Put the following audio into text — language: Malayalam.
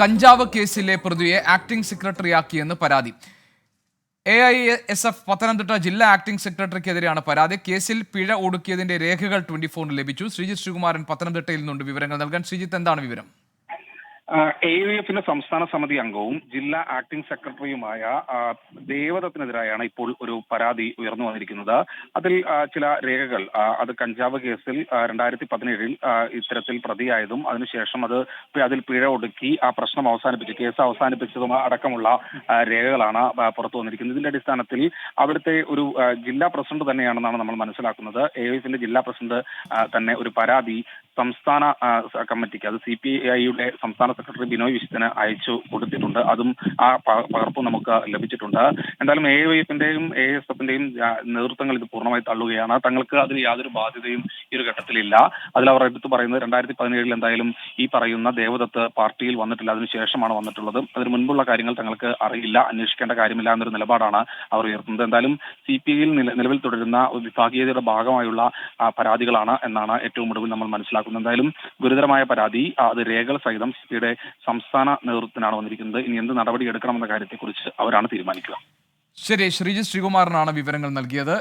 കഞ്ചാവ് കേസിലെ പ്രതിയെ ആക്ടിംഗ് സെക്രട്ടറിയാക്കിയെന്ന് പരാതി. A I S F Pathanamthitta ജില്ലാ ആക്ടിംഗ് സെക്രട്ടറിക്കെതിരെയാണ് പരാതി. കേസിൽ പിഴ ഒടുക്കിയതിന്റെ രേഖകൾ ട്വന്റി ഫോറിന് ലഭിച്ചു. ശ്രീജിത്ത് ശ്രീകുമാരൻ പത്തനംതിട്ടയിൽ നിന്നുണ്ട് വിവരങ്ങൾ നൽകാൻ. ശ്രീജിത്ത് എന്താണ് വിവരം? എ യു എഫിന്റെ സംസ്ഥാന സമിതി അംഗവും ജില്ലാ ആക്ടിംഗ് സെക്രട്ടറിയുമായ ദേവദത്തിനെതിരായാണ് ഇപ്പോൾ ഒരു പരാതി ഉയർന്നു വന്നിരിക്കുന്നത്. അതിൽ ചില രേഖകൾ അത് കഞ്ചാവ് കേസിൽ രണ്ടായിരത്തി പതിനേഴിൽ ഇത്തരത്തിൽ പ്രതിയായതും അതിനുശേഷം അത് അതിൽ പിഴ ഒടുക്കി ആ പ്രശ്നം അവസാനിപ്പിച്ച് കേസ് അവസാനിപ്പിച്ചതും അടക്കമുള്ള രേഖകളാണ് പുറത്തു വന്നിരിക്കുന്നത്. ഇതിന്റെ അടിസ്ഥാനത്തിൽ അവിടുത്തെ ഒരു ജില്ലാ പ്രസിഡന്റ് തന്നെയാണെന്നാണ് നമ്മൾ മനസ്സിലാക്കുന്നത്. എ യു എഫിന്റെ ജില്ലാ പ്രസിഡന്റ് തന്നെ ഒരു പരാതി സംസ്ഥാന കമ്മിറ്റിക്ക് അത് സി പി ഐയുടെ സംസ്ഥാന സെക്രട്ടറി ബിനോയ് വിശ്വത്തിന് അയച്ചു കൊടുത്തിട്ടുണ്ട്. അതും ആ പകർപ്പ് നമുക്ക് ലഭിച്ചിട്ടുണ്ട്. എന്തായാലും എ വൈ എഫിന്റെയും എ എസ് എഫിന്റെയും നേതൃത്വങ്ങൾ ഇത് പൂർണമായി തള്ളുകയാണ്. തങ്ങൾക്ക് അതിൽ യാതൊരു ബാധ്യതയും ഈ ഒരു ഘട്ടത്തിലില്ല. അതിൽ അവർ എടുത്തു പറയുന്നത് രണ്ടായിരത്തി പതിനേഴിൽ എന്തായാലും ഈ പറയുന്ന ദേവദത്ത് പാർട്ടിയിൽ വന്നിട്ടില്ല. അതിനുശേഷമാണ് വന്നിട്ടുള്ളത്. അതിന് മുൻപുള്ള കാര്യങ്ങൾ തങ്ങൾക്ക് അറിയില്ല. അന്വേഷിക്കേണ്ട കാര്യമില്ല എന്നൊരു നിലപാടാണ് അവർ ഉയർത്തുന്നത്. എന്തായാലും സി പി ഐയിൽ നിലവിൽ തുടരുന്ന വിഭാഗീയതയുടെ ഭാഗമായുള്ള പരാതികളാണ് എന്നാണ് ഏറ്റവും ഒടുവിൽ നമ്മൾ മനസ്സിലാക്കുന്നത്. എന്തായാലും ഗുരുതരമായ പരാതി അത് രേഖകൾ സഹിതം സിപിയുടെ സംസ്ഥാന നേതൃത്വത്തിനാണ് വന്നിരിക്കുന്നത്. ഇനി എന്ത് നടപടി എടുക്കണമെന്ന കാര്യത്തെക്കുറിച്ച് അവരാണ് തീരുമാനിക്കുക. ശരി ശ്രീജിത്ത് ശ്രീകുമാറിനാണ് വിവരങ്ങൾ നൽകിയത്.